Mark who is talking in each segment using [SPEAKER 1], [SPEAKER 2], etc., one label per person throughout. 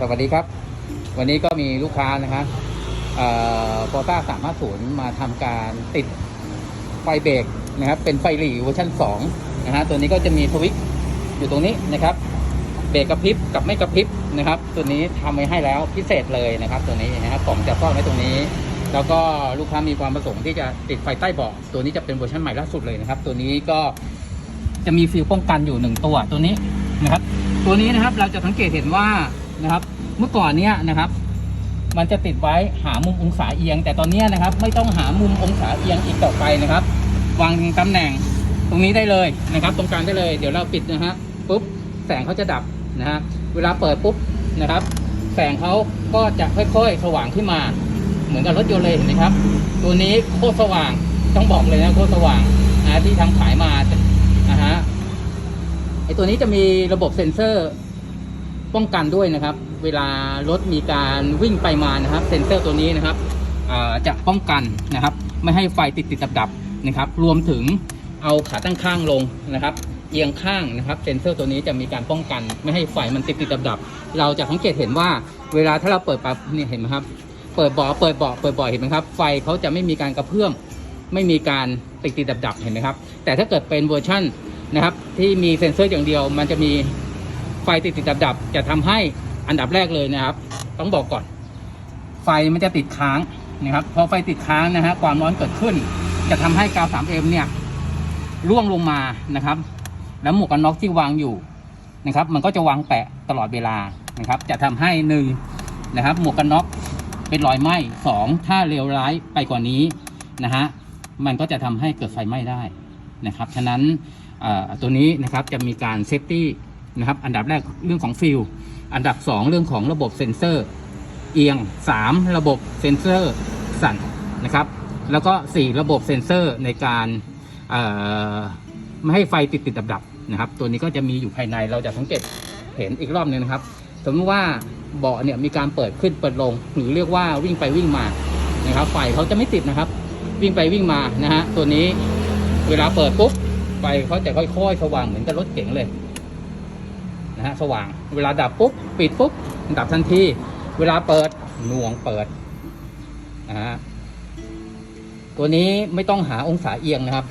[SPEAKER 1] สวัสดีครับ วันนี้ก็มีลูกค้านะครับเอ่อโปต้าสามารถศูนย์มาทำการติดไฟเบรกนะครับ เป็นไฟหลีเวอร์ชัน2นะฮะตัวนี้ก็จะมีสวิตช์อยู่ตรงนี้นะครับ เบรกกระพริบกับไม่กระพริบนะครับ ตัวนี้ทำไว้ให้แล้วพิเศษเลยนะครับ ตัวนี้นะครับกล่องจะซ่อนไว้ตรงนี้ แล้วก็ลูกค้ามีความประสงค์ที่จะติดไฟใต้เบาะตัวนี้จะเป็นเวอร์ชันใหม่ล่าสุดเลยนะครับ ตัวนี้ก็จะมีฟิลป้องกันอยู่หนึ่งตัวตัวนี้นะครับ ตัวนี้นะครับเราจะสังเกตเห็นว่า นะครับ เมื่อก่อนเนี้ยนะครับ มันจะติดไว้หามุมองศาเอียง แต่ตอนเนี้ยนะครับ ไม่ต้องหามุมองศาเอียงอีกต่อไปนะครับ วางตำแหน่งตรงนี้ได้เลยนะครับ ตรงกลางได้เลย เดี๋ยวเราปิดนะฮะปุ๊บแสงเขาจะดับนะฮะเวลาเปิดปุ๊บนะครับ แสงเขาก็จะค่อยๆ สว่างขึ้นมา เหมือนกับรถยนต์เลยเห็นไหมครับ ตัวนี้โคตรสว่างต้องบอกเลยนะโคตรสว่างนะที่ทำขายมานะฮะไอตัวนี้จะมีระบบเซ็นเซอร์ ป้องกันด้วยนะครับ เวลารถมีการวิ่งไปมานะครับ เซ็นเซอร์ตัวนี้นะครับจะป้องกันนะครับ ไม่ให้ไฟติดติดดับดับนะครับ รวมถึงเอาขาตั้งข้างลงนะครับเอียงข้างนะครับเซ็นเซอร์ตัวนี้จะมีการป้องกัน ไม่ให้ไฟมันติดติดดับดับ เราจะสังเกตเห็นว่าเวลาถ้าเราเปิดปั๊บนี่เห็นไหมครับ เปิดบาะเปิดบาะเปิดบาะเห็นไหมครับ ไฟเขาจะไม่มีการกระเพื่อมไม่มีการติดติดดับดับเห็นไหมครับ แต่ถ้าเกิดเป็นเวอร์ชั่นนะครับที่มีเซ็นเซอร์อย่างเดียวมันจะมี ไฟติดติดดับดับจะทำให้อันดับแรกเลยนะครับ ต้องบอกก่อน ไฟมันจะติดค้างนะครับพอไฟติดค้างนะฮะความร้อนเกิดขึ้น จะทำให้กาว 3M เนี่ยร่วงลงมานะครับ แล้วหมวกกันน็อกที่วางอยู่นะครับ มันก็จะวางแปะตลอดเวลานะครับ จะทำให้หนึ่งนะครับ หมวกกันน็อกเป็นรอยไหม้สองถ้าเลวร้ายไปกว่านี้นะฮะมันก็จะทำให้เกิดไฟไหม้ได้นะครับ ฉะนั้นตัวนี้นะครับจะมีการเซฟตี้ นะครับ อันดับแรกเรื่องของฟิลอันดับ 2 เรื่องของระบบเซ็นเซอร์ เอียง 3 ระบบเซ็นเซอร์สั่นนะครับ แล้วก็ 4 ระบบเซ็นเซอร์ในการไม่ให้ไฟติดติดดับดับนะครับ ตัวนี้ก็จะมีอยู่ภายในเราจะสังเกตเห็นอีกรอบหนึงนะครับ สมมติว่าเบาะเนี่ยมีการเปิดขึ้นเปิดลง หรือเรียกว่าวิ่งไปวิ่งมานะครับ ไฟเขาจะไม่ติดนะครับ วิ่งไปวิ่งมานะฮะตัวนี้เวลาเปิดปุ๊บไฟเขาจะค่อยๆสว่างเหมือนกับรถเก๋งเลย นะฮะสว่าง เวลาดับปุ๊บปิดปุ๊บดับทันที เวลาเปิดหน่วงเปิดนะฮะตัวนี้ไม่ต้องหาองศาเอียงนะครับ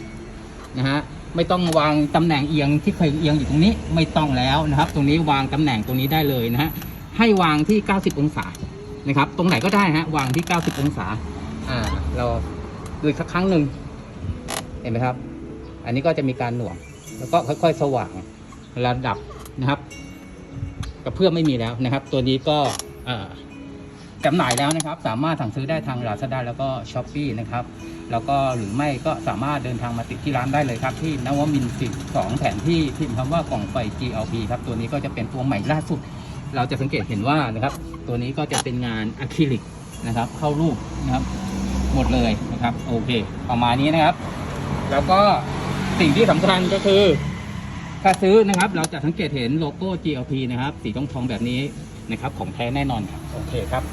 [SPEAKER 1] นะฮะไม่ต้องวางตำแหน่งเอียงที่เคยเอียงอยู่ตรงนี้ไม่ต้องแล้วนะครับ ตรงนี้วางตำแหน่งตรงนี้ได้เลยนะฮะให้วางที่ 90 องศานะครับ ตรงไหนก็ได้ฮะวางที่ 90 องศา อ่า เราดูสักครั้งหนึ่งเห็นไหมครับ อันนี้ก็จะมีการหน่วง แล้วก็ค่อย ๆ สว่างระดับ นะครับกระเพื่อมไม่มีแล้วนะครับ ตัวนี้ก็จำหน่ายแล้วนะครับ สามารถสั่งซื้อได้ทาง Lazada แล้วก็ s h อ p e e นะครับแล้วก็หรือไม่ก็สามารถเดินทางมาติดที่ร้านได้เลยครับ ที่นวมินทร์12แผนที่พิมพ์คำว่ากล่องไฟ GLP ครับตัวนี้ก็จะเป็นตัวใหม่ล่าสุด เราจะสังเกตเห็นว่านะครับ ตัวนี้ก็จะเป็นงานอะคริลิกนะครับ เข้ารูปนะครับ หมดเลยนะครับ โอเค ประมาณนี้นะครับ แล้วก็สิ่งที่สำคัญก็คือ ถ้าซื้อนะครับเราจะสังเกตเห็นโลโก้ GLP นะครับ สีทองทองๆแบบนี้นะครับ ของแท้แน่นอนครับโอเคครับ